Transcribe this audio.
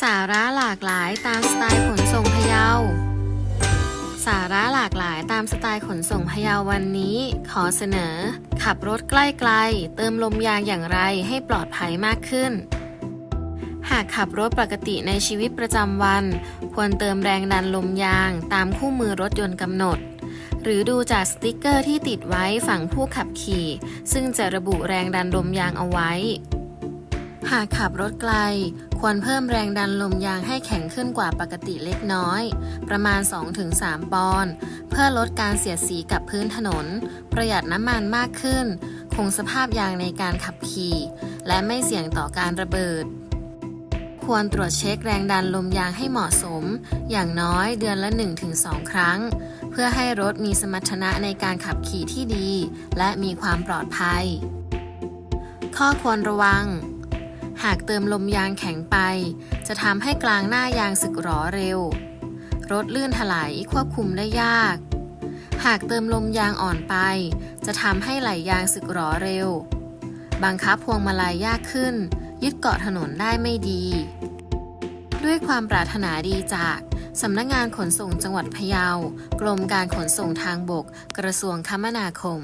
สาระหลากหลายตามสไตล์ขนส่งพะเยา สาระหลากหลายตามสไตล์ขนส่งพะเยาวันนี้ ขอเสนอ ขับรถใกล้ไกล เติมลมยางอย่างไรให้ปลอดภัยมากขึ้น หากขับรถปกติในชีวิตประจำวัน ควรเติมแรงดันลมยางตามคู่มือรถยนต์กำหนด หรือดูจากสติกเกอร์ที่ติดไว้ฝั่งผู้ขับขี่ ซึ่งจะระบุแรงดันลมยางเอาไว้ หากขับรถไกล ควรเพิ่มแรงดันลมยางให้แข็งขึ้นกว่าปกติเล็กน้อย ประมาณ 2-3 ปอนด์ เพื่อลดการเสียดสีกับพื้นถนน ประหยัดน้ำมันมากขึ้น คงสภาพยางในการขับขี่ และไม่เสี่ยงต่อการระเบิด ควรตรวจเช็คแรงดันลมยางให้เหมาะสม อย่างน้อยเดือนละ 1-2 ครั้ง เพื่อให้รถมีสมรรถนะในการขับขี่ที่ดี และมีความปลอดภัย ข้อควรระวัง หากเติมลมยางแข็งไป จะทำให้กลางหน้ายางสึกหรอเร็ว รถลื่นถลายควบคุมได้ยาก หากเติมลมยางอ่อนไป จะทำให้ไหลยางสึกหรอเร็ว บังคับพวงมาลัยยากขึ้น ยึดเกาะถนนได้ไม่ดี ด้วยความปรารถนาดีจากสำนักงงานขนส่งจังหวัดพะเยา กรมการขนส่งทางบก กระทรวงคมนาคม